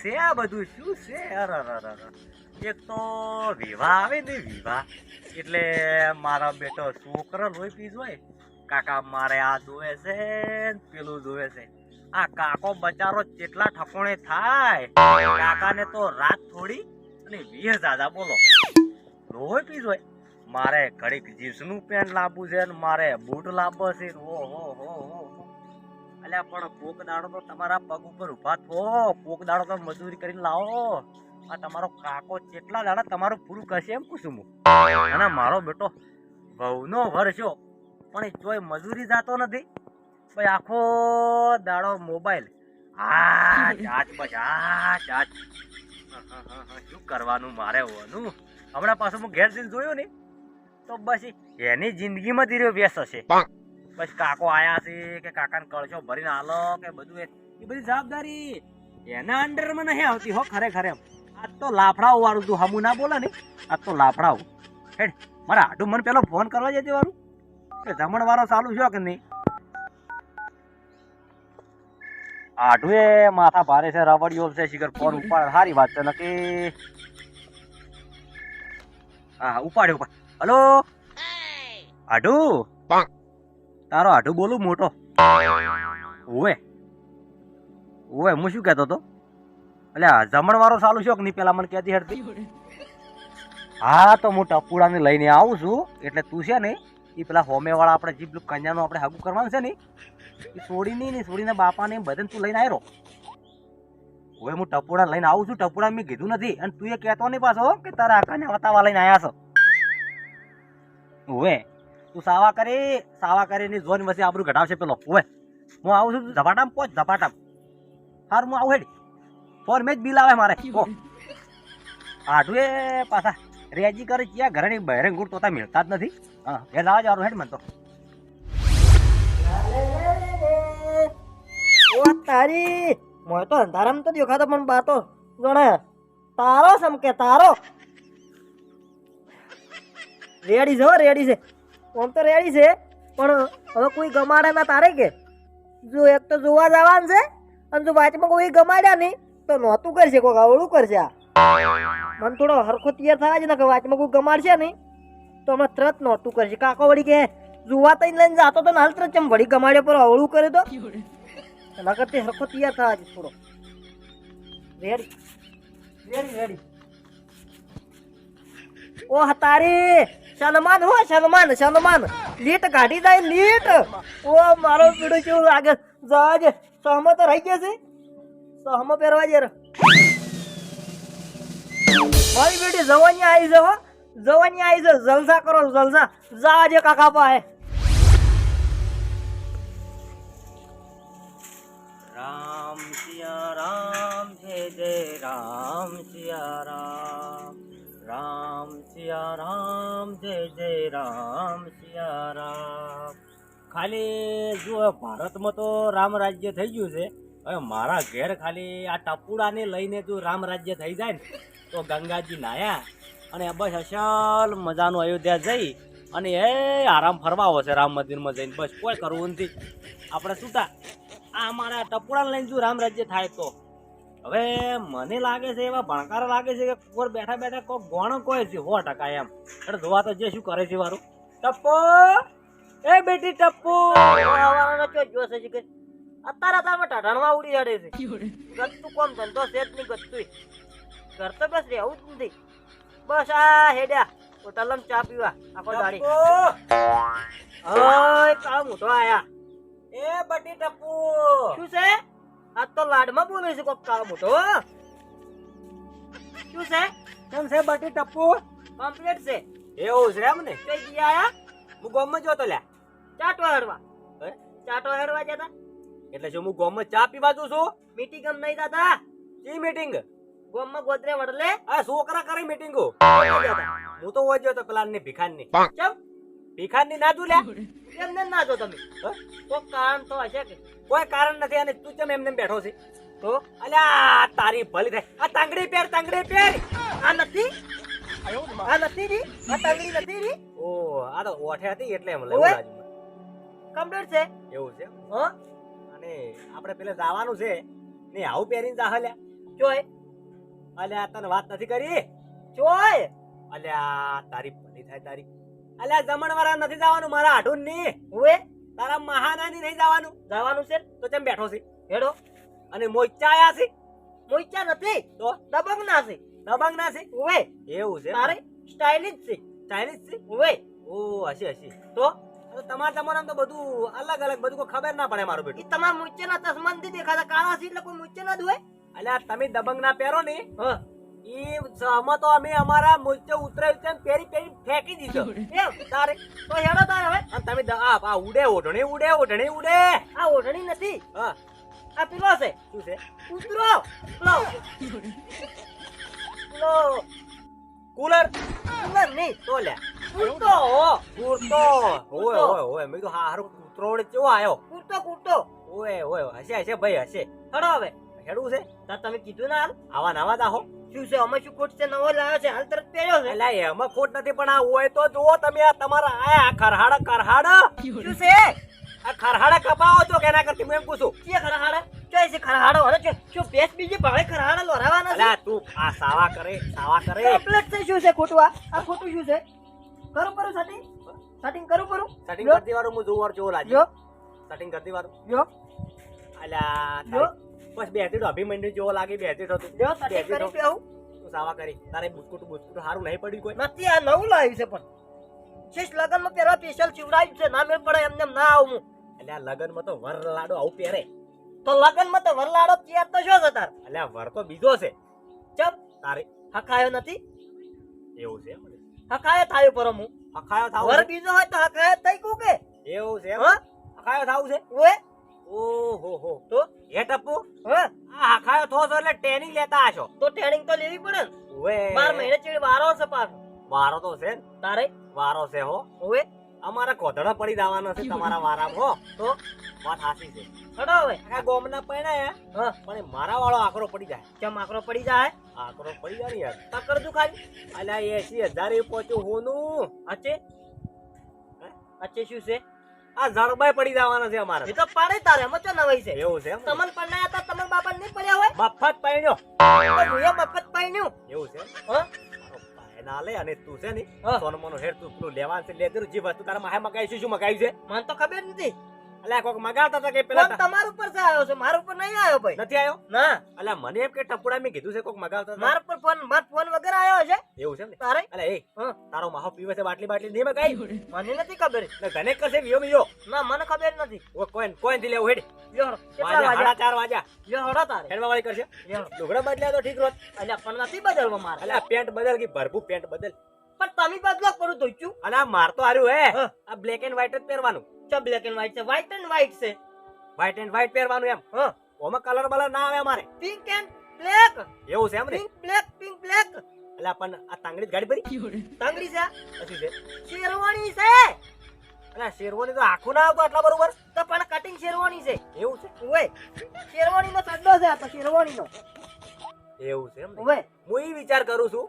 છે? આ બધું શું છે? અરે. એક તો વિવાહ આવે ને વિવાહ. એટલે મારા બેટો છોકરો લોહી પીસ હોય. કાકા મારે આ જોવે છે પેલું જોવે છે. આ કાકો બચારો કેટલા ઠકોણે થાય? કાકાને તો રાત થોડી અને વીર દાદા બોલો. લોહી પીસ હોય. મારે ઘડીક જીન્સનું પેન્ટ લાવવું છે ને મારે બૂટ લાવવો છે ઓહો, હો હો. અલ્યા પણ પોક દાડો તો તમારા પગ ઉપર ઊભા થો. પોક દાડો તો મજૂરી કરીને લાવો. આ તમારો કાકો કેટલા દાડા તમારું પૂરું કરશે એમ પૂછું હું. અને મારો બેટો વહુનો વરસ્યો. પણ એ જોઈ મજૂરી જાતો નથી. ભાઈ આખો દાડો મોબાઈલ. આ ચાચ બસ આ ચાચ શું કરવાનું મારે હોવાનું હમણાં પાછું હું ઘેર જઈને જોયું ને તો બસ એની જિંદગીમાં ધીરે વ્યસ્ત હશે. બસ કાકો આયા છે કે કાકાને કળશો ભરીને આલો કે બધું એ એ બધી જવાબદારી એના અંડરમાં નહીં આવતી હો ખરેખર એમ. આજ તો લાફડાઓ વાળું તું હમું ના બોલે ને. આજ તો લાફડાઓ. હેડ મારા આટું મને પેલો ફોન કરવા જતી વાળું. કે જમણ વાળો ચાલુ છે કે નહીં? આઢું એ માથા ભારે છે રબડિયો છે શિખર ફોન ઉપાડ. સારી વાત છે નકી હા હા, ઉપાડ્યો ઉપાડ. હલો? આઢું તારો આઢું બોલું મોટો. ઓવે. ઓવે, હું શું કહેતો હતો? એટલે જમણવાળો છે કે નહીં પેલા મને કહેતી હડતી? હા, તો હું ટપુડાને લઈને આવું છું. એટલે તું છે ને એ પેલા હોમેવાળા આપણે જે પેલું કન્યાનું આપણે હગું કરવાનું છે ને એ છોડી નહીં ને, છોડીને બાપાને બધાને તું લઈને આવ્યો હવે હું ટપુડા લઈને આવું છું. ટપુડા મેં કીધું નથી. અને તું એ કહેતો નહીં પાછો કે તારા આખાને વતાવા લઈને આવ્યા છો. ઓવે. તું સાવા કરી, સાવા કરીને જોન વચ્ચે આબરું ઘટાવશે પેલો. ઓવે, હું આવું છું ધપાટામાં પહોંચ, ઝપાટામ. હાર, હું આવું હેડ. ફોન મેં જ બિલ આવે મારે. ઓ. આઠું એ પાછા રેજી કરે ક્યાં ઘરે ની બહેરે ગુડ તોતા મળતા જ નથી. હા એ લાવા જવાનું હેડ મને તો. ઓ તારી. મોય તો અંધારામાં તો દેખાતો, પણ બાતો ગણે. તારો સમકે, તારો. રેડી છે રેડી છે. આમ તો રેડી છે, પણ હવે કોઈ ગમાડે ના તારે કે? જો એક તો જોવા જવાનું છે, અને જો વાંચમાં કોઈ ગમાડ્યા નહીં, તો નહોતું કરશે કોક અવળું કરશે મને થોડો હરખો તૈયાર થવા છે ને કે વાંચમાં કોઈ ગમાડશે નહીં, તો હમણાં તરત નહોતું કરશે. કાકો વળી કે, જોવા તઈ લઈને જાતો તો હાલ તરત ચમ વળી ગમાડ્યા પર અવળું કરે તો? એના કરતી હરખો તૈયાર થવા છે થોડો. રેડી રેડી રેડી ઓ હતારી સલમાન હો સલમાન સલમાન લીટ કાઢી જાય, લીટ. ઓ, મારો પીડો કેવું લાગે? જવાજ સહમત તો રહી ગયા છે. સહમ પહેરવા જે મારી બેટી જવાની આવી છે હો. જવાની આવી છે. જલસા કરો, જલસા. જાજે કાકા પાસે. રામ સિયા રામ, જય રામ સિયા રામ. રામ સિયા રામ, જય જય રામ સિયા રામ. ખાલી જો ભારતમાં તો રામ રાજ્ય થઈ ગયું છે. હવે મારા ઘેર ખાલી આ ટપુડાને લઈને જો રામ રાજ્ય થઈ જાય ને, તો ગંગાજી નાયા અને બસ અસલ મજાનું અયોધ્યા જઈ અને એ આરામ ફરવા છે રામ મંદિરમાં જઈને. બસ કોઈ કરવું નથી. આપણે છૂટા આ અમારા ટપુડાને લઈને જો રામ રાજ્ય થાય તો. હવે મને લાગે છે એવા ભણકાર લાગે છે કે ઉપર બેઠા બેઠા કોઈ ગોણો કોઈ છે સો ટકા એમ. એટલે જોવા તો જે શું કરે છે વારું. ટપ્પો! એ બેટી ટપ્પો! આવવાનો ચો જોશે છે કે અત્યારે તારમાં ટાઢણમાં ઉડી જડે છે. ગતું કોમ ધંધો છે જ નહીં ગતું ઘર તો બસ રહેવું જ નથી. બસ આ હેડ્યા. હોટલમાં ચા પીવા. આખો દાડી. હા કામ મોટો આયા? એ બટી ટપ્પુ! લાડમાં બોલે છે કોક કાળો મોટો શું છે? કેમ છે બટી ટપ્પુ? કમ્પ્લીટ છે. એવું છે એમ ને કઈ ગયા આયા હું ગોમમાં જોતો લ્યા. ચાટો હરવા. ચાટો હરવા જતા એટલે શું હું ગોમમાં ચા પીવા જઉં છું? મીટિંગ એમ નહીં દાદા કી મીટિંગ ગોમમાં ગોદરે વડલે આ છોકરા કરે મીટિંગો હું. તો. હોય તો પેલા ને ભિખાનની ચમ? ભિખાનની ના લ્યા? એમને ના જો તમે. તો કારણ તો હશે કે? કોઈ કારણ નથી અને તું કેમ એમને બેઠો છે? તો? અલ્યા તારી ભલી થાય. આ તાંગડી પહેર તાંગડી પહેર આ નથી? આ નથી રી? આ તાંગડી નથી રી? ઓ આ તો ઓઠે હતી એટલે એમ લાગ્યું કમ્પ્લીટ છે? એવું છે? હ? અને આપણે પેલે જવાનું છે ને આવું પહેરીને જા હલ્યા. ચોય. અલ્યા તને વાત નથી કરી? ચોય. અલ્યા તારી ભલી થાય તારી. અલ્યા જમણવાળા નથી જવાનું મારા આઢું ની હુએ તારા મહાનાની નહીં જવાનું. જવાનું છે તો તેમ બેઠો છે? હેડો. અને મોઈચા આયા છે? મોઈચા નથી. તો? દબંગ ના છે. દબંગ ના છે? ઓવે એવું છે તારે સ્ટાઇલિશ છે. સ્ટાઇલિશ છે? ઓવે ઓ હસી હશે તો? તમારા જમાનામાં તો બધું અલગ અલગ બધું કોઈ ખબર ના પડે મારું બેટું. તમારા મુચ્ચે ના ચશ્મા નથી દેખાતા કાળા છે એટલે કોઈ મુચ્ચે ના દુએ અલ્યા તમે દબંગ ના પહેરો ને. હા. સહમત તો અમે અમારા મૂલ્ય ઉતરે ઉતરે પેરી પેરી ફેંકી દીધો. એમ તારે તો હેડો તારે હવે. અને તમે આ આ ઉડે ઓઢણી ઉડે ઓઢણી ઉડે. આ ઓઢણી નથી. હા. આ પેલો છે. શું છે? પેલો. કુલર. ઉલર નહીં તો લે. કૂટતો હો કુર્તો ઓય ઓય ઓય મેં હારો કૂતરો કૂતરોડ કેવો આયો? કૂટતો કૂટતો ઓય ઓય હશે હશે ભાઈ હશે. હેડો હવે. હેડું છે. તમે કીધું ના આવા નાવા દાહો શું છે અમે શું ખોટ છે? નવો લાવ્યો છે હાલ તરત પહેર્યો છે? અલા એમાં ખોટ નથી પણ આ હોય તો જુઓ તમે આ તમારા આયા ખરહાડા ખરહાડા. શું છે? આ ખરહાડા કપાવો છો કેના કરતી? હું એમ પૂછું કે ખરાહાડા? કે છે ખરાહાડો? હવે છે શું બેસ બીજી ભાડે ખરાહાડા લોરાવાના છે? અલા તું આ સાવા કરે સાવા કરે. કમ્પ્લેટ છે શું છે ખોટવા આ? આ ખોટું શું છે? કરું કરું સેટિંગ સેટિંગ કરું કરું? સેટિંગ જો કરતી વાળું હું જોવાર જેવો લાગે. સેટિંગ કરતી વાળું? જો અલા જો બસ બેઠી અભી મંડી જેવો લાગે બેઠી તો તું જો સાવા કરી. તારે બુસ્કુટ બુસ્કુટ સારું નહીં પડ્યું કોઈ. નથી આ નવું લાવ્યું છે પણ. શીશ લગનમાં પહેલા સ્પેશિયલ શિવરાજ છે. ના મેળ પડે એમને ના આવું એટલે આ લગનમાં તો વર લાડો આવું પહેરે. તો લગનમાં તો વરલાડો તૈયાર તો શું છે તાર એટલે વર તો બીજો છે. ચપ તારે હકાયો નથી? એવું છે હકાયો થાયો પરમ હું. હકાયો થાવ વર બીજો હોય તો હકાયો થઈ કુ કે? એવું છે? હા? હકાયો થાવ છે? ઓએ ઓહો હો તો હે ટપ્પુ? હા? આ હખાયો થો છો એટલે ટ્રેનિંગ લેતા હશો તો ટ્રેનિંગ તો લેવી પડે ને? ઓએ બાર મહિને ચેડી વારો છે પાછો. વારો તો છે તારે? વારો છે હો. ઓએ અમારા કોધડા પડી જવાનો છે તમારા વારામાં હો. તો? વાત હાસી છે. હડો હવે. આ ગોમના પૈણા હા. પણ મારા વાળો આકરો પડી જાય. કેમ આકરો પડી જાય? આકરો પડી જાય યાર. પકડ દુ ખાલી. અલ્યા એસી હજાર એ પહોંચ્યું હોનું. અચે. અચે શું છે? આ જળબાઈ પડી જવાના છે અમારે. એ તો પડે તારે એમાં તો નવાઈ છે. એવું છે? તમન પરણાયા હતા તમને બાપા નહીં પડ્યા હોય? મફત તો હું એ મફત પાડ્યું એવું છે? હા? ના લે અને તું છે ને. સોનમોનો હેર તું પેલું લેવાનું છે લેધેલું જે વસ્તુ તારા માહે મગાવી શું શું મગાવ્યું છે? મને તો ખબર નથી. અલ્યા કોક મગાવતા હતા કે પેલા તમારા ઉપર આવ્યો છે. મારા ઉપર નહીં આવ્યો ભાઈ. નથી આવ્યો? ના. અલ્યા મને એમ કે ટપુડા મેં કીધું છે કોક મગાવતા હતા. મારા ઉપર ફોન મારા ફોન વગર આવ્યો છે. એવું છે ને? તારે? અલ્યા એ તારો માહો પીવે છે બાટલી બાટલી નહીં મગાઈ? મને નથી ખબર. ને તને કરશે વિયો વિયો ના મને ખબર નથી. ઓ કોઈન કોઈનથી લેવું હેડ. યો કેટલા વાગ્યા ચાર વાગ્યા યો હળો તારે. હેડવા વાળી કરશે લુગડા બદલ્યા તો ઠીક રોત અલ્યા પણ નથી બદલવા મારે. અલ્યા પેન્ટ બદલ કે ભરપૂર પેન્ટ બદલ. પણ તમે બદલો કરું તો છું અને આ માર તો હાર્યું હે. આ બ્લેક એન્ડ વ્હાઈટ જ પહેરવાનું. ચા બ્લેક એન્ડ વ્હાઈટ છે? વ્હાઈટ એન્ડ વ્હાઈટ છે. વ્હાઈટ એન્ડ વ્હાઈટ પહેરવાનું એમ. હા. ઓમાં કલર બલર ના આવે અમારે. પિંક એન્ડ બ્લેક એવું છે એમ ને? પિંક બ્લેક પિંક બ્લેક એટલે પણ આ તાંગડી જ ગાડી ભરી. તાંગડી છે? પછી છે? શેરવાની છે. એટલે શેરવાની તો આખું ના આવતું આટલા બરોબર. તો પણ કટિંગ શેરવાની છે. એવું છે? ઓય શેરવાની નો છે આ તો શેરવાની નો એવું છે એમ હું એ વિચાર કરું છું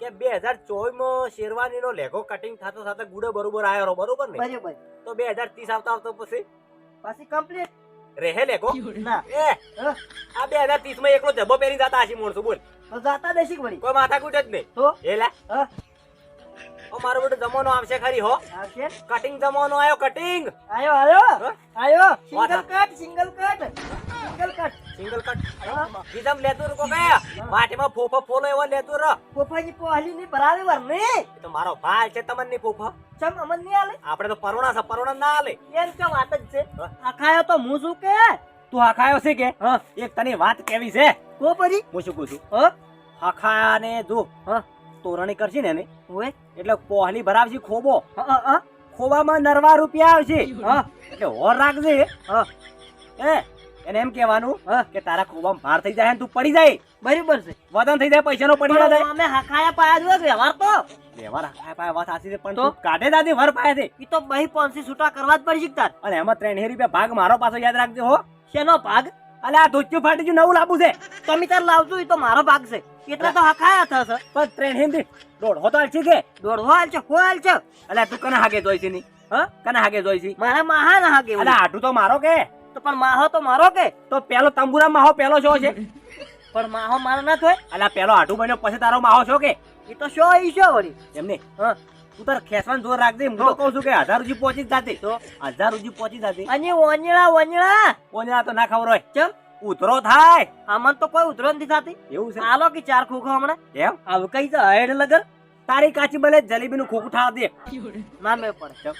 કે બે હજાર ચોવીસમાં શેરવાની નો લેઘો કટિંગ થતો સાથે ગુડો બરોબર આવ્યો બરોબર ને? બરાબર. તો બે હજાર ત્રીસ આવતા આવતો પછી? પછી કમ્પ્લીટ રહે લેઘો ના. એ આ બે હજાર ત્રીસમાં એકલો જબ્બો પહેરી જતા હશે મોણસું બોલ. તો જાતા દેશી વળી? કોઈ માથા કૂટ જ નહીં. તો? એ લા. હા. ઓ મારો બેટો જમવાનો આવશે ખરી હો. આવશે? કટિંગ જમવાનો આવ્યો કટિંગ આયો આયો? આયો. Single cut single cut single cut. બીજામ લેતું રો કોકે માટીમાં ફોફો ફોલો એવો લેતું રો પોફાજી પોહલી ની ભરાવે વર ને તો મારો ભાઈ છે તમને ફોફો. ચમ અમનની આલે આપણે તો પરોણા છે પરોણા ના આલે એમ કે વાત જ છે. આખાયો તો હું શું કે? તું આખાયો છે કે? હા. એક તને વાત કેવી છે? કો પરી? હું શું કહું છું હા. આખાયા ને જો હા. તોરણી કરશે ને એને. ઓય એટલે પોહલી ભરાવશે ખોબો. હ હા, ખોબામાં નરવા રૂપિયા આવશે. હા. એટલે હોર રાખજે. હા. હે? એને એમ કહેવાનું કે તારા ખોબામાં ભાર થઈ જાય ને તું પડી જાય. બરાબર છે. વતન થઈ જાય પૈસાનો પડી ના જાય. અમે હકાયા પાયા જો વ્યવહાર તો. વ્યવહાર હકાયા પાયા વાત સાચી છે પણ તો? કાઢે દાદી વર પાયા છે. ઈ તો બહી પોન્સી છૂટા કરવા જ પડી શકતા અને એમાં ત્રણ રૂપિયા ભાગ મારો પાછો યાદ રાખજો હો. શેનો ભાગ? અલે આ ધોચ્યું ફાટી ગયું નવું લાવવું છે. તમે તાર લાવજો એ તો મારો ભાગ છે. એટલે તો હખાયા થશે. પણ ત્રણ હિન્દી દોઢો તો હાલ છે કે? દોઢો હાલ છે હો હાલ છે અલે તું કને હાગે જોઈ છે ની? હા કને હાગે જોઈ છે મારા મહાન હાગે અલે આટું તો મારો કે? તો પણ માહો તો મારો કે? તો પેલો તંબુરા માહો પેલો શો છે? પણ માહો મારો ના થાય? અલા પેલો આઢું બન્યો પછી તારો માહો છો કે? એ તો શો ઈ શો વળી. એમને હા તું તાર ખેંચવાનું જોર રાખજે. હું તો કહું છું કે હજાર રૂપિયા પહોંચી જાતે તો હજાર રૂપિયા પહોંચી જાતે અને ઓનીળા ઓનીળા ઓનીળા તો ના ખબર હોય. ચમ? ઉતરો થાય. આમાં તો કોઈ ઉતરો નથી થતી. એવું છે? આલો કે ચાર ખોખો હમણાં. એમ? આવું કઈ તો હેડ લગર તારી કાચી બલે જલેબી નું ખોખું ઠાવ દે. ના મેં પડે.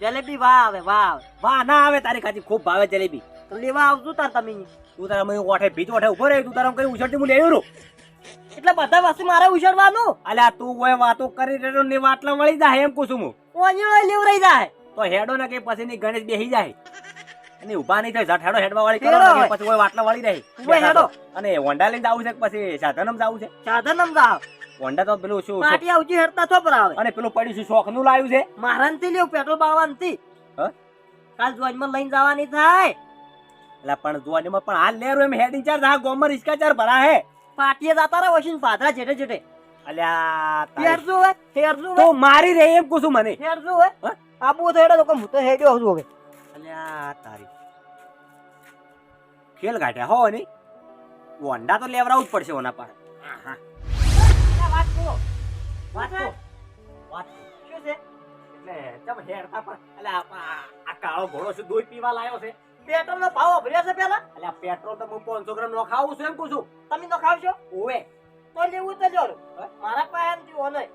જલેબી વાહ આવે વાહ વાહ ના આવે તારી ખાતી ખૂબ ભાવે જલેબી. તો લેવા આવજો તાર તમે. તું તારા મને ઓઠે ભીજ ઓઠે ઊભો રહે તું તારા કઈ ઉછળતી હું લેવું એટલે બધા પાસે મારે ઉછળવાનું. અલ્યા તું હોય વાતો કરી રહ્યો ને વાટલા વળી જાય એમ કુસુમ હું. વણિળો રહી જાય. તો હેડો ને કે પછી ની ગણેશ બેહી જાય. અને ઊભા નહીં થાય ઝટ હેડો હેડવા વાળી કરો ને પછી ઓય વાટલા વળી રહી. હેડો. અને હોન્ડા લઈને જવું છે પછી સાધનમ જવું છે? સાધન આમ જાવ. હોન્ડા તો પેલું શું માટી આવજી હેડતા છો આવે. અને પેલું પડ્યું શું શોખનું લાવ્યું છે? મારા થી લેવું પેટ્રોલ હા? કાલ જોઈનમાં લઈને જવાની થાય. એટલે પણ જોવાનીમાં પણ હાલ લેરું એમ હેડિંગ ચાર હા ગોમર રિસ્કા ચાર ભરા હે. પાટીએ જતા રહે વસીને પાથરા જેટે જેટે અલ્યા તારી- હે હોય તો મારી રે એમ કુસુ મને. હેરજુ હે. આબુ તો હેડો તો હું તો હેડ્યો છું હવે. અલ્યા તારી. ખેલ કાઢ્યા હો ની વોંડા તો લેવરાવું જ પડશે ઓના પર. હા કરો તો વાત. શું છે? એટલે તમે હેરતા પણ એટલે આ કાળો ઘોડો શું દૂધ પીવા લાયો છે? પેટ્રોલ નો ભાવ ભર્યા છે પેલા? એટલે પેટ્રોલ તો હું 500 ગ્રામ નો ખાવું છું એમ કહું છું. તમે નો ખાવશો? ઓવે. તો લેવું તો લ્યો મારા પાસે એમ થયું નહીં.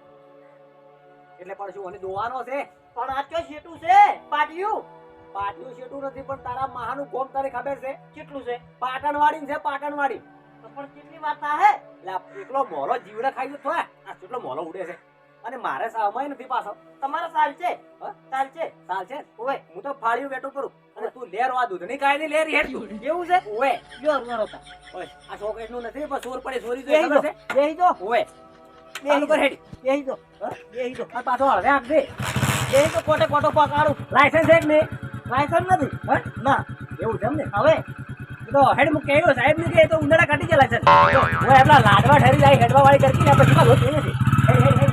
એટલે પણ શું દોવાનો છે? પણ આ કયો શેટું છે? પાટિયું? પાટિયું શેટું નથી પણ તારા મહાનું ગોમ તારે ખબર છે? કેટલું છે? પાટણવાડી છે પાટણવાડી. તો પણ કેટલી વાત હે? એટલે એકલો મોલો જીવડે ખાઈ ગયો થોડા આ કેટલો મોલો ઉડે છે. અને મારે સમય નથી પાછો. તમારા સાલ છે? સાલ છે? ચાલ છે? ઓવે હું તો ફાળ્યું બેઠું કરું. અને તું લેર આ દૂધની લેર હેડ એવું છે? ઓવે. તા. ઓય આ છોકરી નું નથી પણ સોર પડે સોરી તો ખબર જો છે? બેહી જો. ઓવે. ચાલુ કર હેડ. બેહી જો. બેહી જો. આ પાછો હળવે આપ દે. બેહી જો કોટે કોટો પકાડું લાયસન્સ એક નહીં લાયસન્સ નથી? હા? ના. એવું છે એમ ને? હવે તો હેડ મુકે એવો સાહેબ ને કે તો ઉંદરા કાઢી જાય છે. ઓય આપણા લાડવા ઠરી જાય, હેડવા વાળી કરતી ને પછી લો હેડ હેડ.